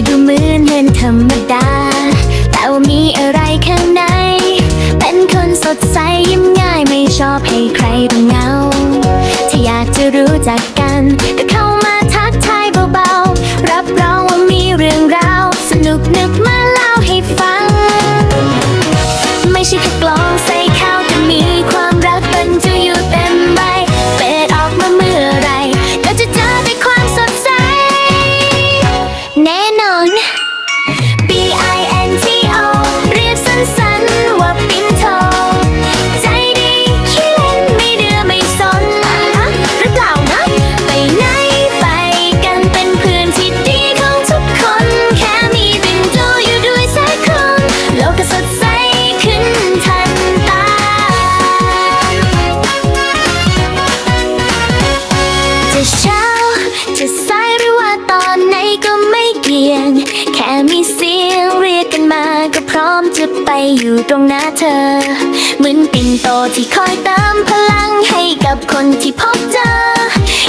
ะดูเหมือนเงินธรรมดา แต่ว่ามีอะไรข้างใน เป็นคนสดใสยิ้มง่ายไม่ชอบให้ใครต้องเงา ถ้าอยากจะรู้จัก ยง แค่มีเสียงเรียกกันมาก็พร้อมจะไปอยู่ตรงหน้าเธอ เหมือนปิ่นโตที่คอยเติมพลังให้กับคนที่พบเจอ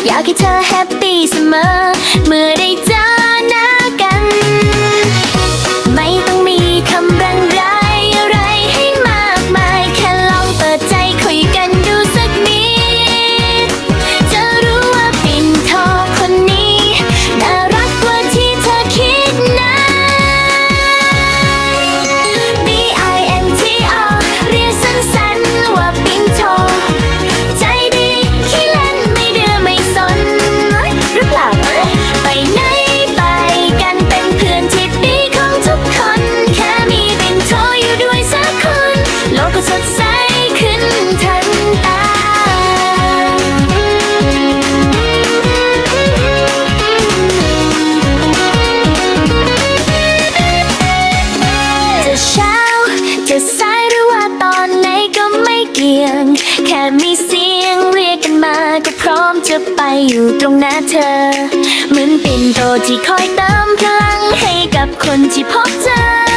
อยากให้เธอแฮปปี้เสมอ เมื่อได้เจอ สดใสขึ้นทันตา จะเช้า จะสายหรือว่าตอนไหนก็ไม่เกี่ยง แค่มีเสียงเรียกกันมาก็พร้อมจะไปอยู่ตรงหน้าเธอ เหมือนปิ่นโตที่คอยเติมพลังให้กับคนที่พบเจอ